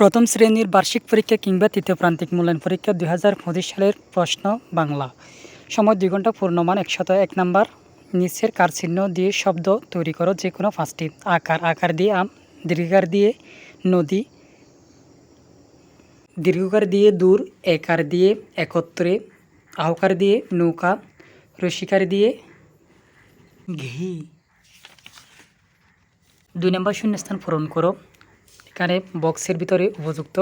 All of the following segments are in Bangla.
প্রথম শ্রেণির বার্ষিক পরীক্ষা কিংবা তৃতীয় প্রান্তিক মূল্যায়ন পরীক্ষা দুই হাজার পঁচিশ সালের প্রশ্ন বাংলা। সময় দুই ঘণ্টা পূর্ণমান একশত এক নাম্বার। নিচের কার চিহ্ন দিয়ে শব্দ তৈরি করো যে কোনো পাঁচটি। আকার আকার দিয়ে আম, দীর্ঘকার দিয়ে নদী। দীর্ঘকার দিয়ে দূর, একার দিয়ে একত্রে। আহকার দিয়ে নৌকা। রসিকার দিয়ে ঘি। দুই নম্বর শূন্যস্থান পূরণ করো। এখানে বক্সের ভিতরে উপযুক্ত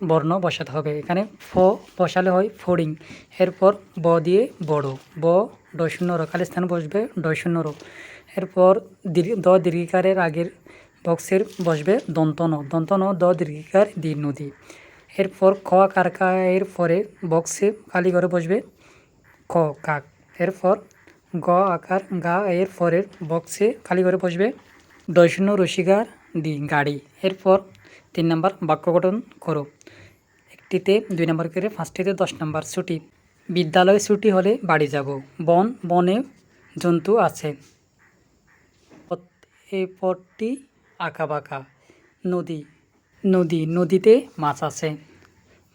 বর্ণ বসাতে হবে। এখানে ফ বসালে হয় ফোডিং এরপর ব দিয়ে বড়। ব ডয় শূন্য র খালি স্থান বসবে ডয় শূন্য র এরপর দ দীর্ঘিকারের আগের বক্সের বসবে দন্তন। দন্তন, দ দীর্ঘিকার, দি নদী। এরপর খ কারকা এর পরে বক্সে খালি করে বসবে ক কাক। এরপর গ আকার গা এর পরের বক্সে খালি করে বসবে দশন্য রসিকার দি গাড়ি। এরপর তিন নম্বর বাক্য গঠন করো। একটিতে দুই নম্বর করে পাঁচটিতে দশ নম্বর ছুটি। বিদ্যালয় ছুটি হলে বাড়ি যাব। বন, বনে জন্তু আছে। এই পথটি আঁকা বাঁকা নদী নদী, নদীতে মাছ আছে।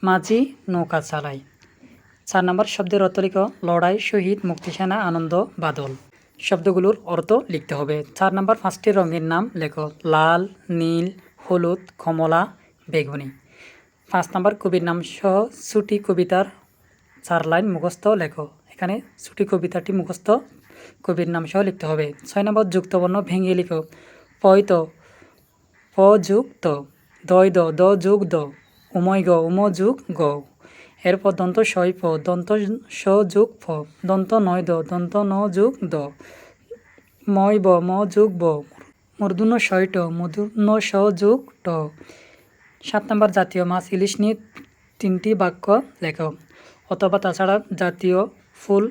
মাঝি নৌকা চালায়। চার নম্বর শব্দের অর্থ লড়াই, শহীদ, মুক্তিসেনা, আনন্দ, বাদল। শব্দগুলোর অর্থ লিখতে হবে। চার নম্বর পাঁচটি রঙের নাম লেখো। লাল, নীল, হলুদ, কমলা, বেগুনি। পাঁচ নম্বর কবির নাম সহ ছুটি কবিতার চার লাইন মুখস্থ লেখো। এখানে ছুটি কবিতাটি মুখস্থ কবির নাম সহ লিখতে হবে। ছয় নম্বর যুক্তবর্ণ ভেঙে লিখো। পয়ত প যুগ ত দয় দ দ যুগ দ উময় গ উম যুগ গ। এরপর দন্ত সয় প দন্ত স যুগ ফ দন্ত নয় দ, দন্ত ন যুগ দ। ময় ব ম যুগ ব মূর্ধন্য সয় ট মূর্ধন্য স যুগ ট। সাত নম্বর জাতীয় মাছ ইলিশ নিয়ে তিনটি বাক্য লেখো। অথবা তাছাড়া জাতীয় ফুল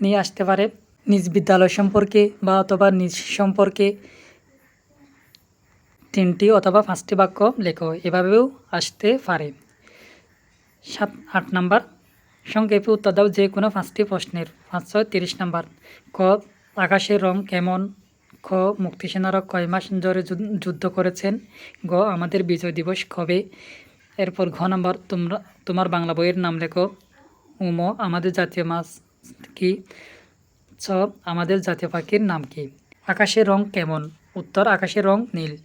নিয়ে আসতে পারে। নিজ বিদ্যালয় সম্পর্কে বা অথবা নিজ সম্পর্কে তিনটি অথবা পাঁচটি বাক্য লেখো। এভাবেও আসতে পারে। সাত, আট নাম্বার। সংক্ষেপে উত্তর দাও যে কোনো পাঁচটি প্রশ্নের। পাঁচশো তিরিশ নাম্বার। ক, আকাশের রং কেমন? খ, মুক্তিসেনারা কয় মাস ধরে যুদ্ধ করেছেন? গ, আমাদের বিজয় দিবস কবে? এরপর ঘ নাম্বার, তোমরা, তোমার বাংলা বইয়ের নাম লেখো। উম, আমাদের জাতীয় মাছ কি? ছ, আমাদের জাতীয় পাখির নাম কি? আকাশের রং কেমন? উত্তর, আকাশের রং নীল।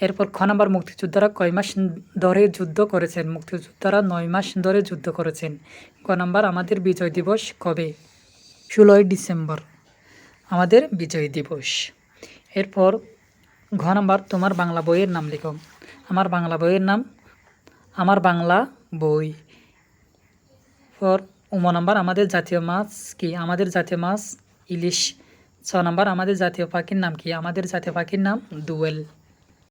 এরপর খ নাম্বার মুক্তিযোদ্ধারা কয় মাস ধরে যুদ্ধ করেছেন? মুক্তিযোদ্ধারা নয় মাস ধরে যুদ্ধ করেছেন। ক নাম্বার, আমাদের বিজয় দিবস কবে? ষোলোই ডিসেম্বর। আমাদের বিজয় দিবস। এরপর ঘ নাম্বার, তোমার বাংলা বইয়ের নাম লেখো। আমার বাংলা বইয়ের নাম, আমার বাংলা বই। পর উম নাম্বার, আমাদের জাতীয় মাছ কি? আমাদের জাতীয় মাছ ইলিশ। ছ নাম্বার, আমাদের জাতীয় পাখির নাম কি? আমাদের জাতীয় পাখির নাম দুয়েল।